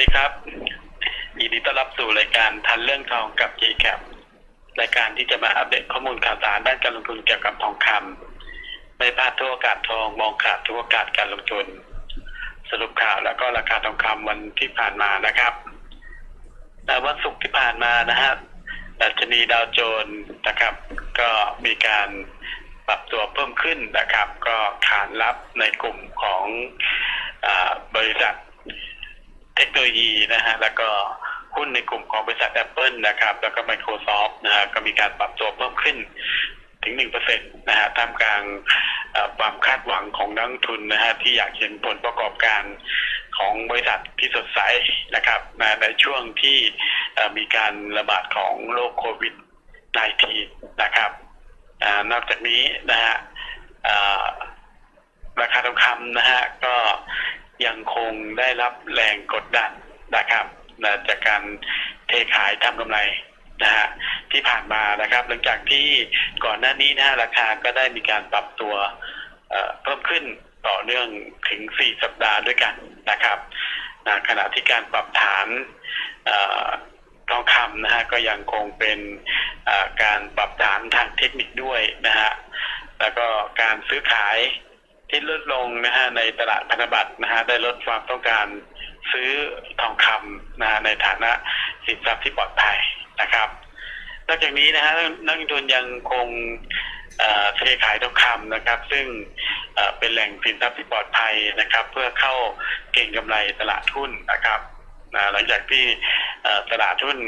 ดีครับยินดีต้อนรับสู่รายการทันเรื่องทองกับ g c a p รายการที่จะมาอัปเดตข้อมูลข่าวสารด้านการลงทุนเกี่ยวกับทองคำไม่พลาดทุกโอกาสทองมองขาดทุกโอกาสการลงทุน สรุปข่าวแล้วก็ราคาทองคำวันที่ผ่านมานะครับวันศุกร์ที่ผ่านมานะฮะดัชนีดาวโจนส์นะครับ ก็มีการปรับตัวเพิ่มขึ้นนะครับ ก็ขานรับในกลุ่มของอบริษัท ทคโนโลยีนะฮะแล้วก็หุ้นในกลุ่มของบริษัท Apple นะครับ แล้วก็ Microsoft นะฮะก็มีการปรับตัวเพิ่มขึ้นถึง 1%นะฮะท่ามกลางความคาดหวังของนักทุนนะฮะที่อยากเห็นผลประกอบการของบริษัทที่สดใสนะครับนะในช่วงที่มีการระบาดของโรคโควิด -19 นะครับอนอกจากนี้นะฮะราคาทองคำนะฮะก็ ยังคงได้รับแรงกดดันนะครับนะจากการเทขายทำกำไรนะฮะที่ผ่านมานะครับ หลังจากที่ก่อนหน้านี้นะราคาก็ได้มีการปรับตัวเเพิ่มขึ้นต่อเนื่องถึง 4 สัปดาห์ด้วยกันนะครับนะขณะที่การปรับฐานทองคำนะฮะก็ยังคงเป็นการปรับฐานทางเทคนิคด้วยนะฮะแล้วก็การซื้อขาย ที่ลดลงนะฮะในตลาดพันธบัตรนะฮะได้ลดความต้องการซื้อทองคำนะฮะในฐานะสินทรัพย์ที่ปลอดภัยนะครับ นอกจากนี้นะฮะนักลงทุนยังคงเทขายทองคำนะครับ ซึ่งเป็นแหล่งสินทรัพย์ที่ปลอดภัยนะครับ เพื่อเข้าเก่งกำไรตลาดหุ้นนะครับหลังจากที่ตลาดหุ้น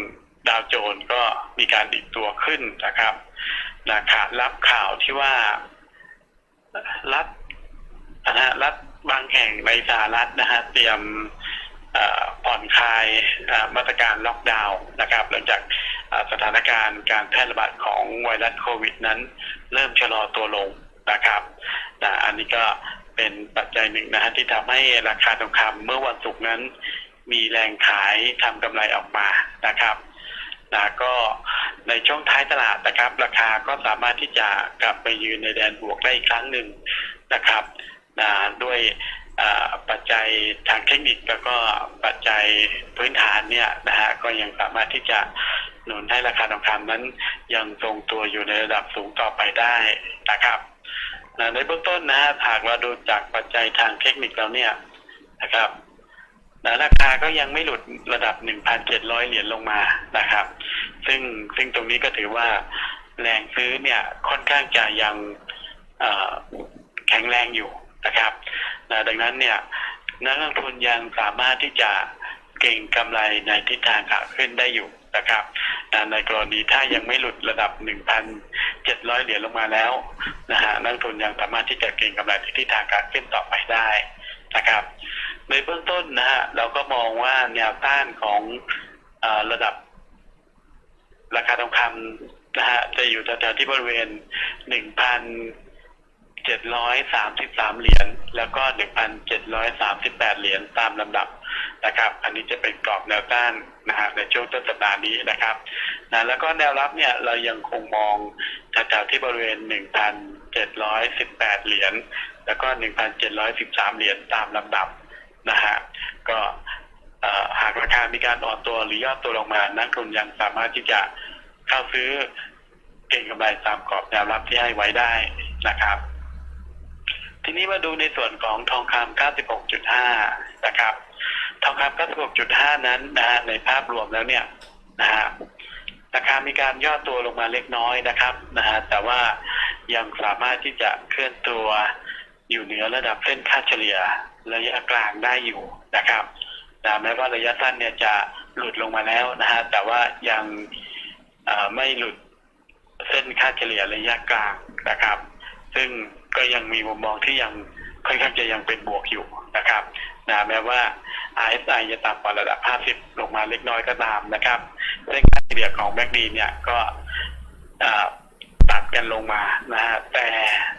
ดาวโจนส์ก็มีการดิดตัวขึ้นนะครับนะขาดรับข่าวที่ว่ารัฐ นะฮะรัฐบางแห่งในสหรัฐนะฮะเตรียมผ่อนคลายมาตรการล็อกดาวน์นะครับ หลังจากสถานการณ์การแพร่ระบาดของไวรัสโควิดนั้น เริ่มชะลอตัวลงนะครับนะอันนี้ก็เป็นปัจจัยหนึ่งนะฮะที่ทำให้ราคาทองคำเมื่อวันศุกร์นั้น มีแรงขายทำกำไรออกมานะครับนะก็ในช่วงท้ายตลาดนะครับ ราคาก็สามารถที่จะกลับไปยืนในแดนบวกได้อีกครั้งหนึ่งนะครับ ด้วยปัจจัยทางเทคนิคแล้วก็ปัจจัยพื้นฐานเนี่ยนะฮะก็ยังสามารถที่จะหนุนให้ราคาทองคำนั้นยังทรงตัวอยู่ในระดับสูงต่อไปได้นะครับนะในเบื้องต้นนะฮะหากเราดูจากปัจจัยทางเทคนิคแล้วเนี่ยนะครับนะราคาก็ยังไม่หลุดระดับ 1,700 เหรียญลงมานะครับ ซึ่งซึ่งตรงนี้ก็ถือว่าแรงซื้อเนี่ยค่อนข้างจะยังแข็งแรงอยู่ นะครับนะดังนั้นเนี่ยนักลงทุนยังสามารถที่จะเก่งกำไรในทิศทางขาขึ้นได้อยู่นะครับนะในกรณีถ้ายังไม่หลุดระดับ 1,700 เหรียญลงมาแล้วนะฮะนักลงทุนยังสามารถที่จะเก่งกำไรในทิศทางขาขึ้นต่อไปได้นะครับ ในเบื้องต้นนะฮะเราก็มองว่าแนวต้านของออระดับ ราคาทองคำนะฮะจะอยู่แถวๆที่บริเวณ 1,000 733เหรียญแล้วก็1,738เจ็ดร้อยสามสิบแปดเหรียญตามลำดับนะครับ อันนี้จะเป็นกรอบแนวต้านนะฮะในช่วงต้นสัปดาห์นี้นะครับนะแล้วก็แนวรับเนี่ยเรายังคงมองแถวๆที่บริเวณ1,718เจ็ดร้อยสิบแปดเหรียญแล้วก็1,713เจ็ดร้อยสิบสามเหรียญตามลำดับนะฮะก็หากราคามีการอ่อนตัวหรือย่อตัวลงมา นักลงทุนยังสามารถที่จะเข้าซื้อเก่งกำไรตามกรอบแนวรับที่ให้ไว้ได้นะครับ ทีนี้มาดูในส่วนของทองคำ96.5 นะครับ ทองคำ96.5 นั้นนะฮะในภาพรวมแล้วเนี่ยนะฮะราคามีการย่อตัวลงมาเล็กน้อยนะครับนะฮะแต่ว่ายังสามารถที่จะเคลื่อนตัวอยู่เหนือระดับเส้นค่าเฉลี่ยระยะกลางได้อยู่นะครับนะแม้ว่าระยะสั้นเนี่ยจะหลุดลงมาแล้วนะฮะแต่ว่ายังไม่หลุดเส้นค่าเฉลี่ยระยะกลางนะครับ ซึ่ง ก็ยังมีมุมมองที่ยังค่อนข้างจะยังเป็นบวกอยู่นะครับนะแม้ว่า RSI จะต่ำกว่าระดับ 50 ลงมาเล็กน้อยก็ตามนะครับเส้นค่าเฉลี่ยของแบงก์ดีเนี่ยก็ตัดกันลงมานะฮะแต่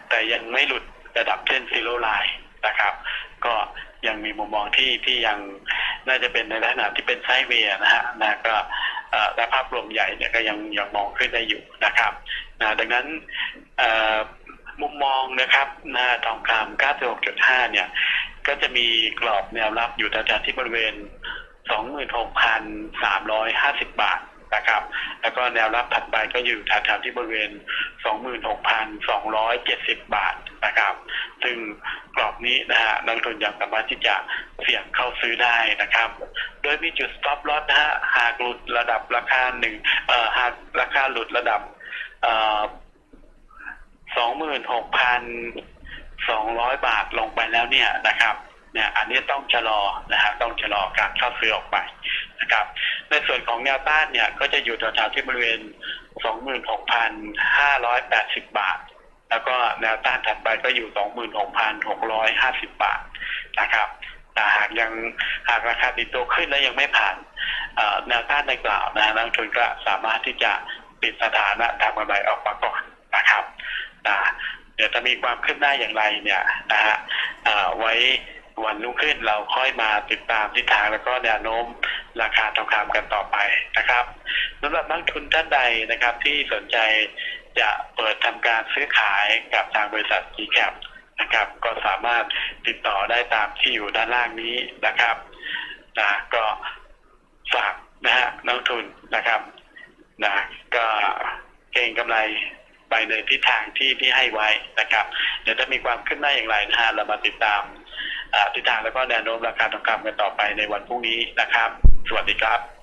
แต่ยังไม่หลุดระดับเส้นซีโร่ไลน์นะครับ ก็ยังมีมุมมองที่ที่ยังน่าจะเป็นในลักษณะที่เป็นไซด์เวย์นะฮะนะก็เอ่อและภาพรวมใหญ่เนี่ยก็ยังยังมองขึ้นได้อยู่นะครับนะดังนั้น มุมมองนะครับหน้าทองคำ96.5 เนี่ย ก็จะมีกรอบแนวรับอยู่แถวๆที่บริเวณ 26,350 บาทนะครับ แล้วก็แนวรับถัดไปก็อยู่แถวๆที่บริเวณ 26,270 บาทนะครับ ซึ่งกรอบนี้นะฮะนักลงทุนยังสามารถที่จะเสี่ยงเข้าซื้อได้นะครับ โดยมีจุด stop loss นะฮะหากหลุดระดับราคาหนึ่งเอ่อหากราคาหลุดระดับเอ่อ สองหมื่นหกพันสองร้อยบาทลงไปแล้วเนี่ยนะครับเนี่ยอันนี้ต้องชะลอนะฮะต้องชะลอการเข้าซื้อออกไปนะครับ ในส่วนของแนวต้านเนี่ยก็จะอยู่แถวๆที่บริเวณ 26,580 บาท แล้วก็แนวต้านถัดไปก็อยู่ 26,650 บาทนะครับแต่หากยังหากราคาติดตัวขึ้นแล้วยังไม่ผ่านแนวต้านดังกล่าวนะนักทุนก็สามารถที่จะปิดสถานะทำกำไรออกมาก่อนนะครับ นะเดี๋ยวจะมีความคืบหน้าอย่างไรเนี่ยนะฮะไว้วันรุ่งขึ้นเราค่อยมาติดตามทิศทางแล้วก็แนวโน้มราคาทองคำกันต่อไปนะครับสำหรับนักทุนท่านใดนะครับที่สนใจจะเปิดทำการซื้อขายกับทางบริษัท g c a p นะครับก็สามารถติดต่อได้ตามที่อยู่ด้านล่างนี้นะครับนะก็ฝากนะฮะนักทุนนะครับนะก็เก่งกำไร ไปในทิศทางที่ที่ให้ไว้นะครับ เดี๋ยวจะมีความขึ้นหน้าอย่างไรนะฮะเรามาติดตามทิศทางแล้วก็แนวโน้มราคาทองคำกันต่อไปในวันพรุ่งนี้นะครับ สวัสดีครับ